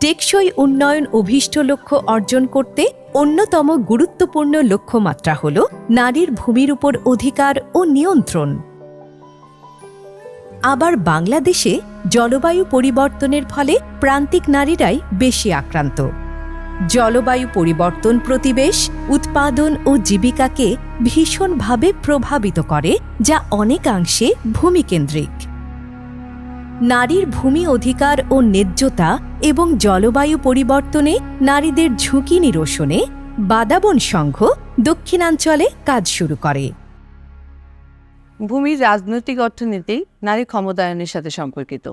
টেকসই উন্নয়ন অভীষ্ট লক্ষ্য অর্জন করতে অন্যতম গুরুত্বপূর্ণ লক্ষ্যমাত্রা হল নারীর ভূমির উপর অধিকার ও নিয়ন্ত্রণ। আবার বাংলাদেশে জলবায়ু পরিবর্তনের ফলে প্রান্তিক নারীরাই বেশি আক্রান্ত। জলবায়ু পরিবর্তন প্রতিবেশ, উৎপাদন ও জীবিকাকে ভীষণভাবে প্রভাবিত করে, যা অনেকাংশে ভূমিকেন্দ্রিক। নারীর ভূমি অধিকার ও ন্যায্যতা এবং জলবায়ু পরিবর্তনে নারীদের ঝুঁকি নিরসনে বাদাবন সংঘ দক্ষিণাঞ্চলে কাজ শুরু করে। ভূমির রাজনৈতিক অর্থনীতি নারী ক্ষমতায়নের সাথে সম্পর্কিত।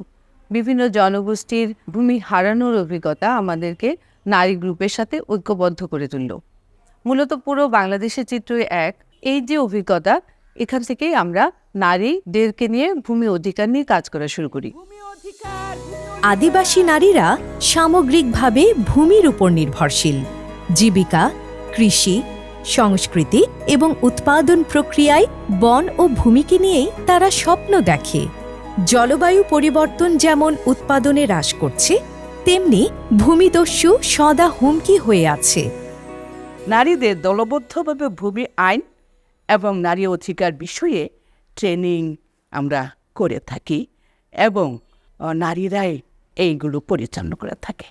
বিভিন্ন জনগোষ্ঠীর ভূমি হারানোর অভিজ্ঞতা আমাদেরকে নারী গ্রুপের সাথে ঐক্যবদ্ধ করে তুলল। মূলত পুরো বাংলাদেশের চিত্রই এক, এই যে অভিজ্ঞতা এখান থেকেই আমরা নারীদেরকে নিয়ে ভূমি অধিকার নিয়ে কাজ করা শুরু করি। আদিবাসী নারীরা সামগ্রিকভাবে ভূমির উপর নির্ভরশীল। জীবিকা কৃষি সংস্কৃতি এবং উৎপাদন প্রক্রিয়ায় বন ও ভূমিকে নিয়েই তারা স্বপ্ন দেখে। জলবায়ু পরিবর্তন যেমন উৎপাদনে হ্রাস করছে তেমনি ভূমিদস্যু সদা হুমকি হয়ে আছে। নারীদের দলবদ্ধভাবে ভূমি আইন এবং নারী অধিকার বিষয়ে ট্রেনিং আমরা করে থাকি এবং নারীরাই এইগুলো পরিচালনা করে থাকে।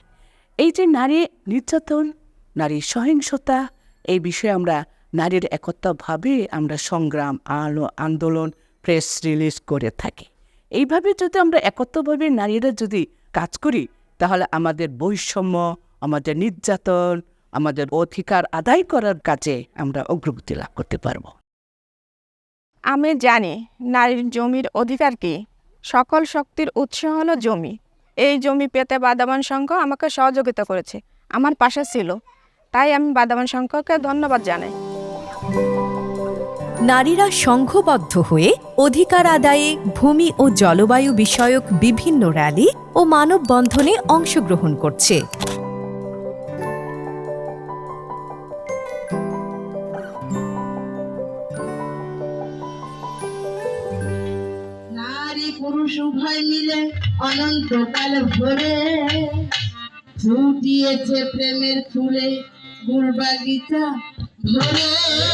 এই যে নারী নির্যাতন, নারী সহিংসতা, এই বিষয়ে আমরা নারীর একত্রভাবে আমরা সংগ্রাম, আলো, আন্দোলন প্রেস রিলিজ করে থাকি। এইভাবে যদি আমরা একত্রভাবে নারীরা যদি কাজ করি, তাহলে আমাদের বৈষম্য, আমাদের নির্যাতন, আমাদের অধিকার আদায় করার কাজে আমরা অগ্রগতি লাভ করতে পারব। আমি জানি নারীর জমির অধিকার কি। সকল শক্তির উৎস হলো জমি। এই জমি পেতে বাদামান সংঘ আমাকে সহযোগিতা করেছে। আমার পাশে ছিল। তাই আমি বাদামান সংঘকে ধন্যবাদ জানাই। নারীরা সংঘবদ্ধ হয়ে অধিকার আদায়ে ভূমি ও জলবায়ু বিষয়ক বিভিন্ন র্যালি ও মানববন্ধনে অংশগ্রহণ করছে। পুরুষ উভয় মিলে অনন্তকাল ভরে ফুটিয়েছে প্রেমের ফুলে গুলবাগিচা ভরে।